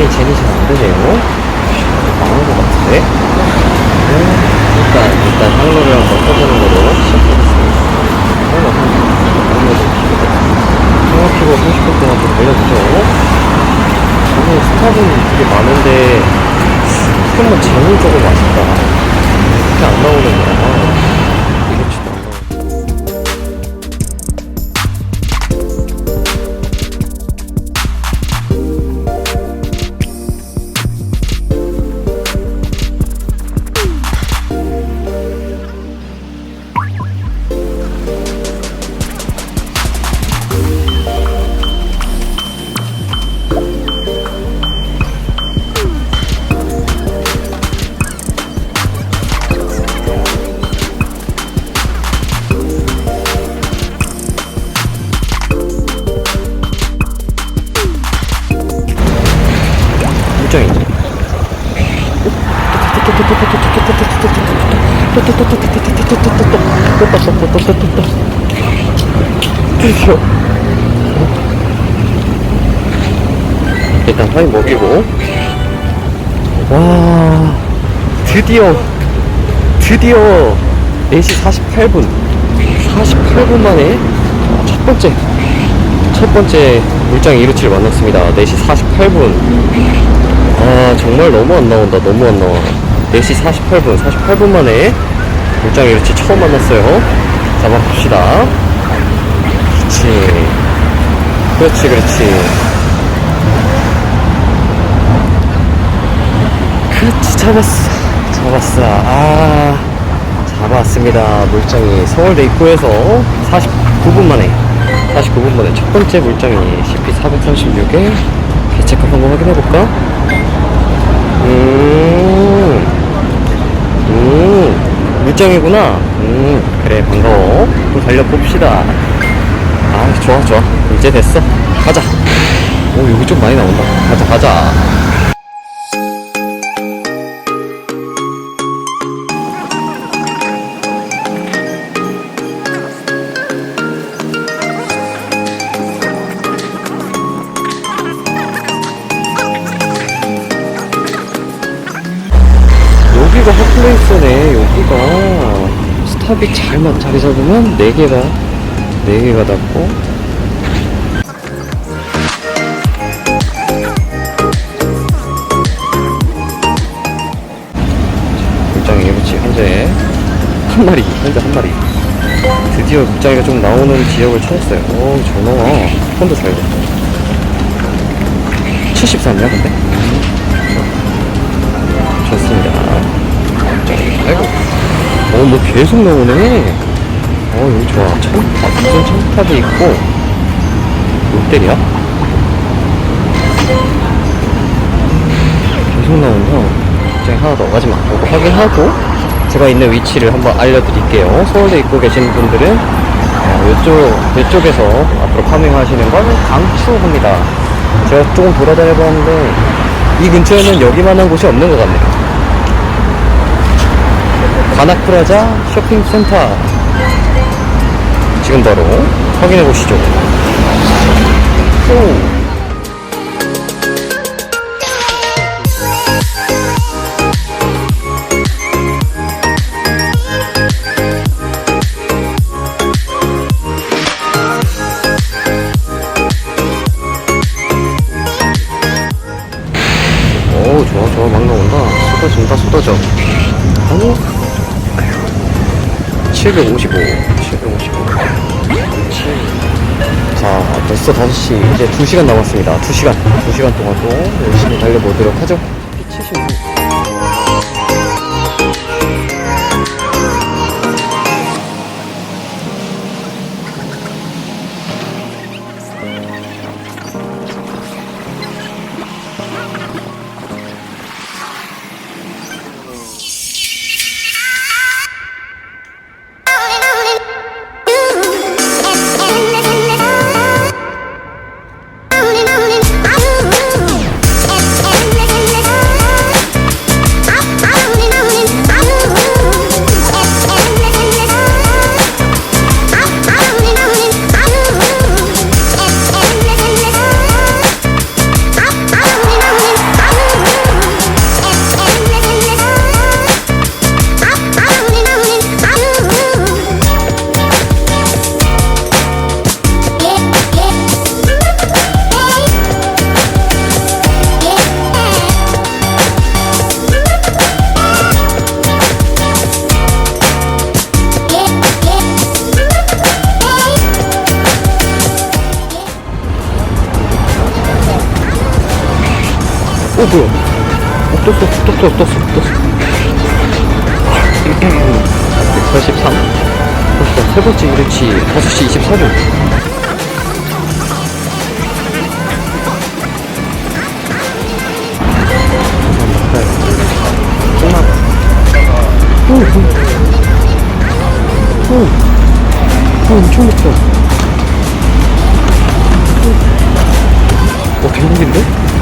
포켓몬이 제니 잘안 되네요. 망한 것 같은데? 음, 일단, 일단 항로를 한번 써보는 거로 시작하겠습니다. 설마, 아무래도 생각해보 30분 동안 좀 걸려보죠. 오늘 스탑은 되게 많은데, 포켓몬 제니 조금 아쉽다. 이렇게 안 나오는 거야. 일단 화이 먹이고. 와 드디어 드디어 4시 48분. 48분 만에 첫 번째 첫 번째 물장 이루치를 만났습니다. 4시 48분. 아 정말 너무 안 나온다 너무 안 나와 4시 48분 48분 만에 물장 이렇지 처음 만났어요. 잡아봅시다. 그렇지. 그렇지 그렇지. 그렇지 잡았어. 잡았어. 아 잡았습니다. 물장이 서울대 입구에서 49분 만에 49분 만에 첫 번째 물장이 CP 436에 개체값 한번 확인해볼까? 음, 음, 물장이구나. 음, 그래, 반가워. 또 달려봅시다. 아, 좋아, 좋아. 이제 됐어. 가자. 오, 여기 좀 많이 나온다. 가자, 가자. 탑이 잘만 자리 잡으면 4개가, 4개가 닿고. 물장이 그렇지, 현재 한 마리, 현재 한 마리. 드디어 물장이가 좀 나오는 지역을 찾았어요. 오. 폰도 잘 돼. 73이야, 근데? 어, 뭐 계속 나오네. 어, 여기 좋아. 청탑, 무슨 청탑이 있고, 롯데리아? 계속 나온다. 갑자기 하나 더 가지마. 이거 확인하고, 제가 있는 위치를 한번 알려드릴게요. 서울에 있고 계시는 분들은, 어, 이쪽, 이쪽에서 앞으로 파밍 하시는 걸 강추합니다. 제가 조금 돌아다녀 봤는데, 이 근처에는 여기만한 곳이 없는 것 같네요. 가나프라자 쇼핑센터 지금 바로 확인해 보시죠. 오. 오 755 755 그렇지 자 벌써 5시 이제 2시간 남았습니다. 2시간 2시간 동안 또 열심히 달려보도록 하죠. 76 어 뭐야 어 떴어 떴어 떴어 떴어 143 벌써 세 번째 일치 5시 24분 콩나물 오, 오. 오, 오, 엄청 높다. 어, 대박인데?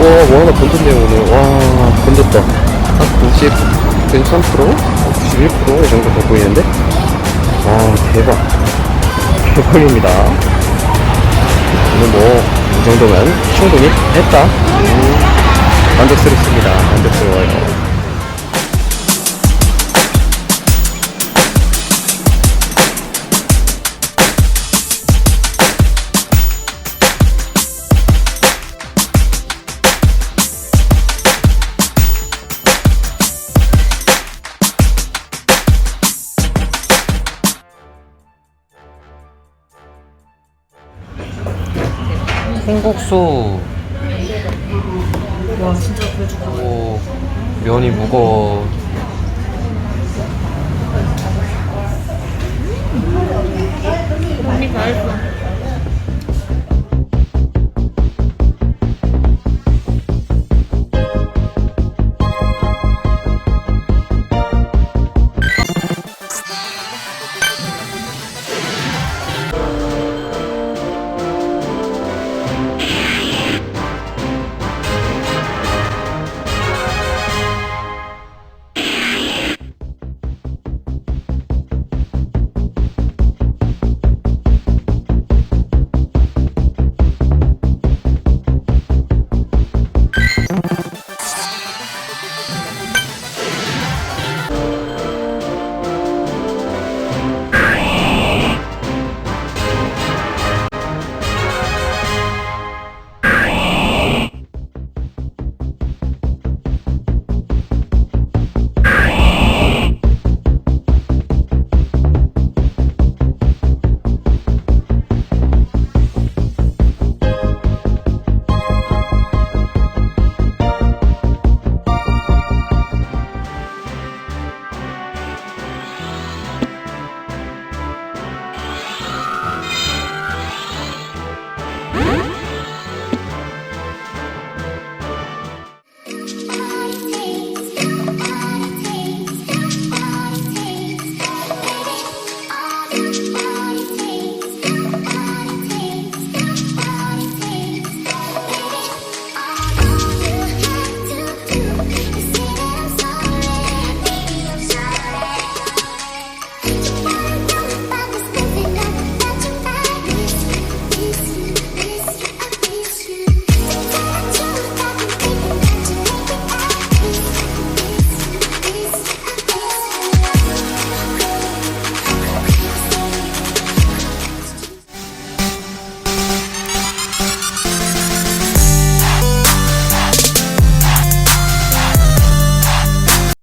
와, 뭐 하나 건졌네요, 오늘. 와, 건졌다. 한 90, 93%? 91%? 이 정도 돼 보이는데? 와, 대박. 대박입니다. 오늘 뭐, 이 정도면 충분히 했다. 음, 만족스럽습니다. 만족스러워요. 콩국수. 와 진짜 오, 면이 무거워. 언니 맛있어